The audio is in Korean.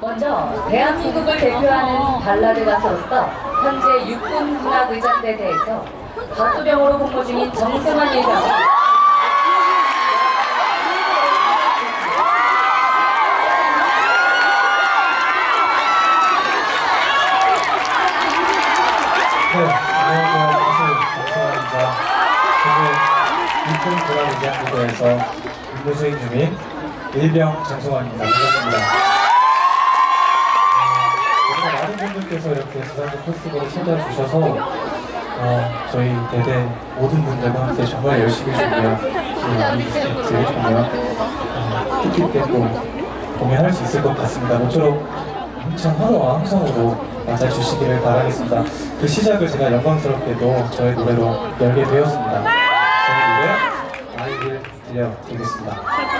먼저 대한민국을 대표하는 발라드 가수로서 현재 육군 군악의장대에 대해서 가수병으로 복무 중인 정승환. 저는 육군 고라니장 부대에서 근무 중인 일병 정승환입니다. 반갑습니다. 부산국 페스티벌을 찾아주셔서 어, 저희 대대 모든 분들과 함께 정말 열심히 준비한 이 콘서트를 정말 어, 뜻깊게 또 공연할 수 있을 것 같습니다. 모쪼록 항상 환호와 항상으로 맞아주시기를 바라겠습니다. 그 시작을 제가 영광스럽게도 저의 노래로 열게 되었습니다. 저의 노래 아이를 들려드리겠습니다.